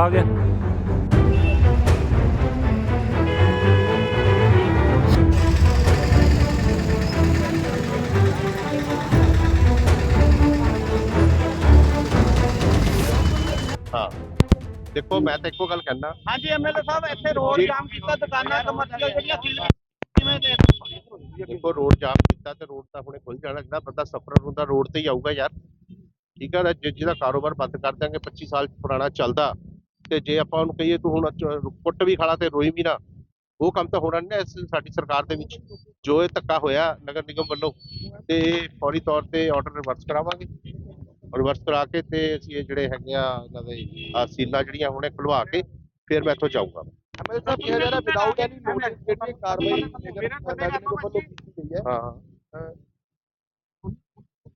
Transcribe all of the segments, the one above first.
ਆ ਗਿਆ। ਹਾਂ। ਦੇਖੋ ਮੈਂ ਤਾਂ ਇੱਕੋ ਗੱਲ ਕਹਿਣਾ ਹਾਂਜੀ ਐਮਐਲਏ ਸਾਹਿਬ ਇੱਥੇ ਰੋਡ। ਜਾਮ ਕੀਤਾ ਦੁਕਾਨਾਂ ਕਮਰਸ਼ੀਅਲ ਜਿਹੜੀਆਂ ਸੀਲ ਕਿਵੇਂ ਦੇ ਦੇਖੋ ਰੋਡ ਜਾਮ ਕੀਤਾ ਤੇ ਰੋਡ ਤਾਂ ਹੁਣੇ ਖੁੱਲ ਜਾਣਾ ਜਿਹੜਾ ਬੰਦਾ ਸਫਰ ਹੁੰਦਾ ਰੋਡ ਤੇ ਹੀ ਆਊਗਾ ਯਾਰ। ਠੀਕ ਹੈ ਨਾ ਜਿ- ਜਿਹਦਾ ਕਾਰੋਬਾਰ ਬੰਦ ਕਰ ਦਿਆਂਗੇ 25 ਸਾਲ ਪੁਰਾਣਾ ਚੱਲਦਾ। ਤੇ ਜੇ ਆਪਾਂ ਉਹਨੂੰ ਕਹੀਏ ਤੂੰ ਹੁਣ ਕੁੱਟ ਵੀ ਖਾਲਾ ਤੇ ਰੋਈ ਵੀ ਨਾ ਉਹ ਕੰਮ ਤਾਂ ਹੋਣਾ ਨਹੀਂ ਸਾਡੀ ਸਰਕਾਰ ਦੇ ਵਿੱਚ ਜੋ ਇਹ ਧੱਕਾ ਹੋਇਆ ਨਗਰ ਨਿਗਮ ਵੱਲੋਂ ਤੇ ਫੌਰੀ ਤੌਰ ਤੇ ਆਰਡਰ ਰਿਵਰਸ ਕਰਾਵਾਂਗੇ ਰਿਵਰਸ ਕਰਾ ਕੇ ਤੇ ਅਸੀਂ ਇਹ ਜਿਹੜੇ ਹੈਗੇ ਆ ਇਹਨਾਂ ਦੇ ਸੀਲਾਂ ਜਿਹੜੀਆਂ ਹੁਣੇ ਖੁਲਵਾ ਕੇ ਫਿਰ ਮੈਂ ਇੱਥੋਂ ਜਾਊਂਗਾ ਐਮਐਲਏ ਸਾਹਿਬ ਕਿਹਾ ਜਾ ਰਿਹਾ ਵਿਦਆਊਟ ਐਨੀ ਨੋਟਿਸ ਜਿਹੜੀ ਕਾਰਵਾਈ ਨਗਰ ਨਗਰ ਨਿਗਮ ਵੱਲੋਂ ਕੀਤੀ ਗਈ ਹੈ ਹਾਂ ਹਾਂ।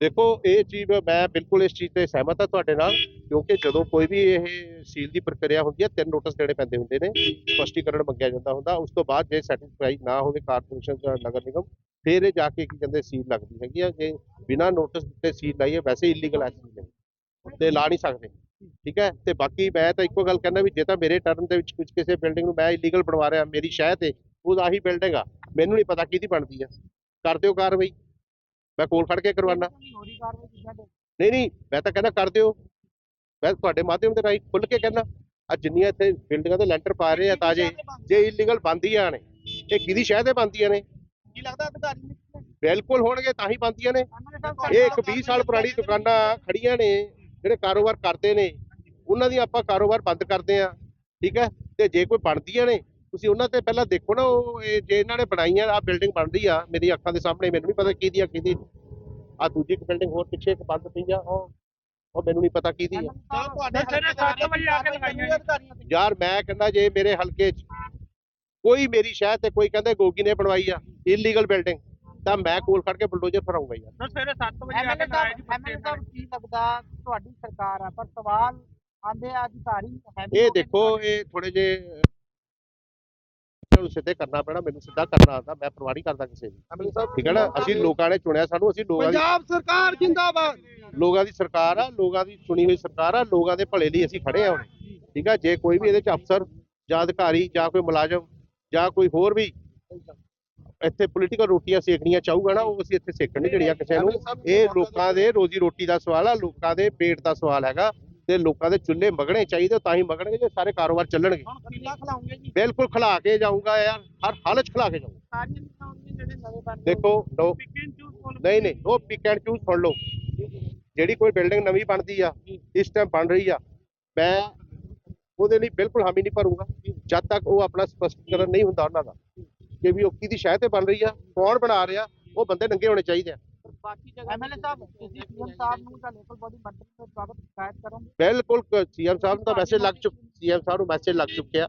ਦੇਖੋ, ਇਹ ਚੀਜ਼ ਮੈਂ ਬਿਲਕੁਲ ਇਸ ਚੀਜ਼ ਤੇ ਸਹਿਮਤ ਹਾਂ ਤੁਹਾਡੇ ਨਾਲ, ਕਿਉਂਕਿ ਜਦੋਂ ਕੋਈ ਵੀ ਇਹ ਸੀਲ ਦੀ ਪ੍ਰਕਿਰਿਆ ਹੁੰਦੀ ਹੈ, ਤਿੰਨ ਨੋਟਿਸ ਦੇਣੇ ਪੈਂਦੇ ਹੁੰਦੇ ਨੇ, ਸਪਸ਼ਟੀਕਰਨ ਮੰਗਿਆ ਜਾਂਦਾ ਹੁੰਦਾ, ਉਸ ਤੋਂ ਬਾਅਦ ਜੇ ਸੈਟੀਸਫਾਈ ਨਾ ਹੋਵੇ ਕਾਰਪੋਰੇਸ਼ਨ ਜਾਂ ਨਗਰ ਨਿਗਮ, ਫਿਰ ਇਹ ਜਾ ਕੇ ਕੀ ਕਹਿੰਦੇ ਸੀਲ ਲੱਗਦੀ ਹੈਗੀ ਆ, ਜੇ ਬਿਨਾਂ ਨੋਟਿਸ ਦਿੱਤੇ ਸੀਲ ਲਾਈਏ ਵੈਸੇ ਇਲੀਗਲ ਐਕਸ਼ਨ ਹੈ ਤੇ ਲਾ ਨਹੀਂ ਸਕਦੇ। ਠੀਕ ਹੈ? ਤੇ ਬਾਕੀ ਮੈਂ ਤਾਂ ਇੱਕੋ ਗੱਲ ਕਹਿੰਦਾ ਵੀ ਜੇ ਤਾਂ ਮੇਰੇ ਟਰਮ ਦੇ ਵਿੱਚ ਕੁਝ ਕਿਸੇ ਬਿਲਡਿੰਗ ਨੂੰ ਮੈਂ ਇਲੀਗਲ ਬਣਵਾ ਰਿਹਾ, ਮੇਰੀ ਸ਼ਹਿ ਤੇ ਉਹ ਆਹੀ ਬਿਲਡਿੰਗ ਆ ਮੈਨੂੰ ਨਹੀਂ ਪਤਾ ਕਿਹਦੀ ਬਣਦੀ ਆ। ਕਰ ਦਿਓ ਕਾਰਵਾਈ। ਮੈਂ ਕੋਲ ਖੜ ਕੇ ਕਰਵਾਨਾ। ਨਹੀਂ ਨਹੀਂ ਮੈਂ ਤਾਂ ਕਹਿੰਦਾ ਕਰ ਦਿਓ। ਮੈਂ ਤੁਹਾਡੇ ਮਾਧਿਅਮ ਦੇ ਰਾਹੀਂ ਖੁੱਲ ਕੇ ਕਹਿੰਦਾ ਆ ਜਿੰਨੀਆਂ ਇੱਥੇ ਬਿਲਡਿੰਗਾਂ ਦੇ ਲੈਂਟਰ ਪਾ ਰਹੇ ਆ ਤਾਜੇ ਜੇ ਇਲੀਗਲ ਬੰਦੀਆਂ ਨੇ ਇਹ ਕਿਹਦੀ ਸ਼ਹਿ ਤੇ ਬੰਦੀਆਂ ਨੇ? ਕੀ ਲੱਗਦਾ ਅਧਿਕਾਰੀ ਨੇ? ਬਿਲਕੁਲ ਹੋਣਗੇ ਤਾਂ ਹੀ ਬੰਦੀਆਂ ਨੇ। ਇਹ ਇੱਕ 20 ਸਾਲ ਪੁਰਾਣੀ ਦੁਕਾਨਾਂ ਖੜੀਆਂ ਨੇ ਜਿਹੜੇ ਕਾਰੋਬਾਰ ਕਰਦੇ ਨੇ ਉਹਨਾਂ ਦੀ ਆਪਾਂ ਕਾਰੋਬਾਰ ਬੰਦ ਕਰਦੇ ਆ। ਠੀਕ ਹੈ? ਤੇ ਜੇ ਕੋਈ ਬਣਦੀਆਂ ਨੇ ਤੁਸੀਂ ਉਹਨਾਂ ਤੇ ਪਹਿਲਾਂ ਦੇਖੋ ਨਾ ਉਹ ਇਹ ਜੇ ਇਹਨਾਂ ਨੇ ਬਣਾਈਆਂ ਆ ਬਿਲਡਿੰਗ ਬਣ ਰਹੀ ਆ ਮੇਰੀ ਅੱਖਾਂ ਦੇ ਸਾਹਮਣੇ ਮੈਨੂੰ ਨਹੀਂ ਪਤਾ ਕਿਹਦੀ ਆ ਕਿਹਦੀ ਆ ਦੂਜੀ ਇੱਕ ਬਿਲਡਿੰਗ ਹੋਰ ਪਿੱਛੇ ਇੱਕ ਬੰਦ ਪਈ ਆ ਉਹ ਉਹ ਮੈਨੂੰ ਨਹੀਂ ਪਤਾ ਆ। ਆ ਕੇ ਲਗਾਈਆਂ ਅਧਿਕਾਰੀਆਂ ਤੇ ਯਾਰ ਮੈਂ ਕਹਿੰਦਾ ਜੇ ਮੇਰੇ ਹਲਕੇ 'ਚ ਕੋਈ ਮੇਰੀ ਸ਼ਹਿਰ ਤੇ ਕੋਈ ਕਹਿੰਦੇ ਗੋਗੀ ਨੇ ਬਣਵਾਈ ਆ ਇਲੀਗਲ ਬਿਲਡਿੰਗ ਤਾਂ ਮੈਂ ਕੋਲ ਖੜ ਕੇ ਬੁਲਡੋਜ਼ਰ ਫਰਾਉਂਗਾ ਯਾਰ। ਸਰ ਸਵੇਰੇ 7 ਵਜੇ ਆ ਕੇ ਐਮਐਲਏ ਸਾਹਿਬ ਐਮਐਲਏ ਸਾਹਿਬ ਕੀ ਲੱਗਦਾ ਤੁਹਾਡੀ ਸਰਕਾਰ ਆ? ਪਰ ਸਵਾਲ ਆਂਦੇ ਆ ਅਧਿਕਾਰੀ ਇਹ ਦੇਖੋ ਇਹ ਥੋੜੇ ਜੇ ਨੂੰ ਸਿੱਧੇ ਕਰਨਾ ਪੈਣਾ ਮੈਨੂੰ ਸਿੱਧਾ ਕਰਨਾ ਆਉਂਦਾ ਮੈਂ ਪਰਵਾਹ ਨਹੀਂ ਕਰਦਾ ਕਿਸੇ ਦੀ। ਸਾਹਿਬ ਠੀਕ ਹੈ ਨਾ? ਅਸੀਂ ਲੋਕਾਂ ਨੇ ਚੁਣਿਆ ਸਾਨੂੰ ਅਸੀਂ ਲੋਕਾਂ ਦੀ ਪੰਜਾਬ ਸਰਕਾਰ ਜਿੰਦਾਬਾਦ। ਲੋਕਾਂ ਦੀ ਸਰਕਾਰ ਆ ਲੋਕਾਂ ਦੀ ਚੁਣੀ ਹੋਈ ਸਰਕਾਰ ਆ ਲੋਕਾਂ ਦੇ ਭਲੇ ਲਈ ਅਸੀਂ ਖੜੇ ਆ ਹੁਣ। ਠੀਕ ਆ? ਜੇ ਕੋਈ ਵੀ ਇਹਦੇ ਚ ਅਫਸਰ ਜਾਂ ਅਧਿਕਾਰੀ ਜਾਂ ਕੋਈ ਮੁਲਾਜ਼ਮ ਜਾਂ ਕੋਈ ਹੋਰ ਵੀ ਇੱਥੇ ਪੋਲੀਟੀਕਲ ਰੋਟੀਆਂ ਸੇਕਣੀਆਂ ਚਾਹੂਗਾ ਨਾ ਉਹ ਅਸੀਂ ਇੱਥੇ ਸੇਕਣ ਨਹੀਂ ਜਿਹੜੀਆਂ ਕਿਸੇ ਨੂੰ। ਇਹ ਲੋਕਾਂ ਦੇ ਰੋਜੀ ਰੋਟੀ ਦਾ ਸਵਾਲ ਆ ਲੋਕਾਂ ਦੇ ਪੇਟ ਦਾ ਸਵਾਲ ਹੈਗਾ। ਤੇ ਲੋਕਾਂ ਦੇ ਚੁੱਲ੍ਹੇ ਮਗਣੇ ਚਾਹੀਦੇ ਤਾਂ ਹੀ ਮਗਣਗੇ ਜੇ ਸਾਰੇ ਕਾਰੋਬਾਰ ਚੱਲਣਗੇ। ਹੁਣ ਕਿੱਲਾ ਖਲਾਉਂਗੇ ਜੀ। ਬਿਲਕੁਲ ਖਿਲਾ ਕੇ ਜਾਊਂਗਾ ਯਾਰ ਹਰ ਹਾਲਤ 'ਚ ਖਿਲਾ ਕੇ ਜਾਊਂਗਾ। ਸਾਰੀਆਂ ਨਿਸ਼ਾਨੀਆਂ ਜਿਹੜੇ ਨਵੇਂ ਬਣ ਦੇਖੋ ਕੋਲ ਨਹੀਂ ਨਹੀਂ ਉਹ ਪਿਕ ਐਂਡ ਚੂਜ਼ ਸੁਣ ਲਓ। ਜਿਹੜੀ ਕੋਈ ਬਿਲਡਿੰਗ ਨਵੀਂ ਬਣਦੀ ਆ ਇਸ ਟਾਈਮ ਬਣ ਰਹੀ ਆ ਮੈਂ ਉਹਦੇ ਲਈ ਬਿਲਕੁਲ ਹਾਮੀ ਨਹੀਂ ਭਰੂੰਗਾ। ਜਦ ਤੱਕ ਉਹ ਆਪਣਾ ਸਪਸ਼ਟੀਕਰਨ ਨਹੀਂ ਹੁੰਦਾ ਉਹਨਾਂ ਦਾ ਕਿ ਵੀ ਉਹ ਕਿਹਦੀ ਸ਼ਹਿ ਤੇ ਬਣ ਰਹੀ ਆ ਕੌਣ ਬਣਾ ਰਿਹਾ ਉਹ ਬੰਦੇ ਨੰਗੇ ਹੋਣੇ ਚਾਹੀਦੇ ਆ। ਬਾਕੀ ਜਗ੍ਹਾ ਐਮਐਲਏ ਸਾਹਿਬ ਤੁਸੀਂ ਸੀਐਮ ਸਾਹਿਬ ਨੂੰ ਜਾਂ ਲੋਕਲ ਬੋਡੀ ਮੰਤਰੀ ਨੂੰ ਬਾਬਤ ਸ਼ਿਕਾਇਤ ਕਰੋਗੇ? ਬਿਲਕੁਲ ਸੀਐਮ ਸਾਹਿਬ ਨੂੰ ਤਾਂ ਮੈਸੇਜ ਲੱਗ ਚੁੱਕ ਸੀਐਮ ਸਾਹਿਬ ਨੂੰ ਮੈਸੇਜ ਲੱਗ ਚੁੱਕਿਆ।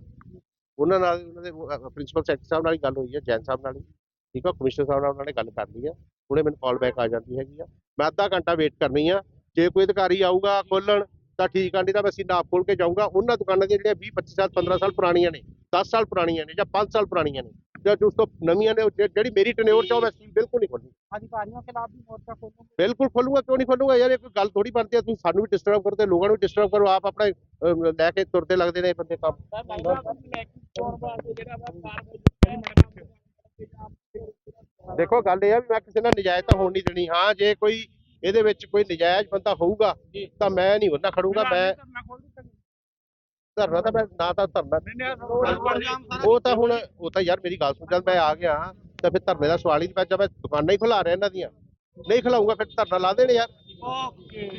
ਉਹਨਾਂ ਨਾਲ ਉਹਨਾਂ ਦੇ ਪ੍ਰਿੰਸੀਪਲ ਸੈਕਟਰੀ ਸਾਹਿਬ ਨਾਲ ਹੀ ਗੱਲ ਹੋਈ ਹੈ ਜੈਨ ਸਾਹਿਬ ਨਾਲ ਹੀ। ਠੀਕ ਆ ਕਮਿਸ਼ਨਰ ਸਾਹਿਬ ਨਾਲ ਉਹਨਾਂ ਨੇ ਗੱਲ ਕਰ ਲਈ ਆ ਹੁਣੇ ਮੈਨੂੰ ਕਾਲ ਬੈਕ ਆ ਜਾਂਦੀ ਹੈਗੀ ਆ। ਮੈਂ ਅੱਧਾ ਘੰਟਾ ਵੇਟ ਕਰਨੀ ਆ। ਜੇ ਕੋਈ ਅਧਿਕਾਰੀ ਆਊਗਾ ਖੋਲਣ ਤਾਂ ਠੀਕ ਆ ਨਹੀਂ ਤਾਂ ਮੈਂ ਸਿੱਧਾ ਆਪ ਖੋਲ ਕੇ ਜਾਊਂਗਾ। ਉਹਨਾਂ ਦੁਕਾਨਾਂ ਦੀਆਂ ਜਿਹੜੀਆਂ 20 25 ਸਾਲ 15 ਸਾਲ ਪੁਰਾਣੀਆਂ ਨੇ 10 ਸਾਲ ਪੁਰਾਣੀਆਂ ਨੇ ਜਾਂ 5 ਸਾਲ ਪੁਰਾਣੀਆਂ ਨੇ। ਜਾਂ ਉਸ ਤੋਂ ਨਵੀਆਂ ਨੇ ਜਿਹੜੀ ਮੇਰੀ ਟਨਿਓਰ ਚ ਉਹ ਮੈਂ ਬਿਲਕੁਲ ਨਹੀਂ ਖੋਲਣੀ। ਅਧਿਕਾਰੀਆਂ ਖਿਲਾਫ ਵੀ ਮੋਰਚਾ ਖੋਲੋਗੇ ਬਿਲਕੁਲ ਖੋਲੂਗਾ ਕਿਉਂ ਨਹੀਂ ਖੋਲੂਗਾ? ਯਾਰ ਇਹ ਕੋਈ ਗੱਲ ਥੋੜੀ ਬਣਦੀ ਆ ਤੁਸੀਂ ਸਾਨੂੰ ਵੀ ਡਿਸਟਰਬ ਕਰੋ ਤੇ ਲੋਕਾਂ ਨੂੰ ਡਿਸਟਰਬ ਕਰੋ ਆਪ ਆਪਣਾ ਲੈ ਕੇ ਤੁਰਦੇ ਲੱਗਦੇ ਨੇ ਇਹ ਬੰਦੇ ਕੰਮ। ਦੇਖੋ ਗੱਲ ਇਹ ਆ ਵੀ ਮੈਂ ਕਿਸੇ ਨਾਲ ਨਜਾਇਜ਼ ਤਾਂ ਹੋਣ ਨਹੀਂ ਦੇਣੀ। ਹਾਂ ਜੇ ਕੋਈ ਇਹਦੇ ਵਿੱਚ ਕੋਈ ਨਜਾਇਜ਼ ਬੰਦਾ ਹੋਊਗਾ ਤਾਂ ਮੈਂ ਨਹੀਂ ਉਹਨਾਂ ਖੜੂਗਾ ਮੈਂ ਧਰਨਾ ਤਾਂ ਮੈਂ ਨਾ ਤਾਂ ਧਰਨਾ। ਉਹ ਤਾਂ ਹੁਣ ਉਹ ਤਾਂ ਯਾਰ ਮੇਰੀ ਗੱਲ ਸੁਣ ਜਦ ਮੈਂ ਆ ਗਿਆ ਤਾਂ ਫਿਰ ਧਰਨੇ ਦਾ ਸਵਾਲ ਹੀ ਨਹੀਂ ਪੈਂਦਾ ਮੈਂ ਦੁਕਾਨਾਂ ਹੀ ਖੁਲਾ ਰਿਹਾ ਇਹਨਾਂ ਦੀਆਂ। ਨਹੀਂ ਖਿਲਾਊਗਾ ਫਿਰ ਧਰਨਾ ਲਾ ਦੇਣੇ ਯਾਰ ਓਕੇ।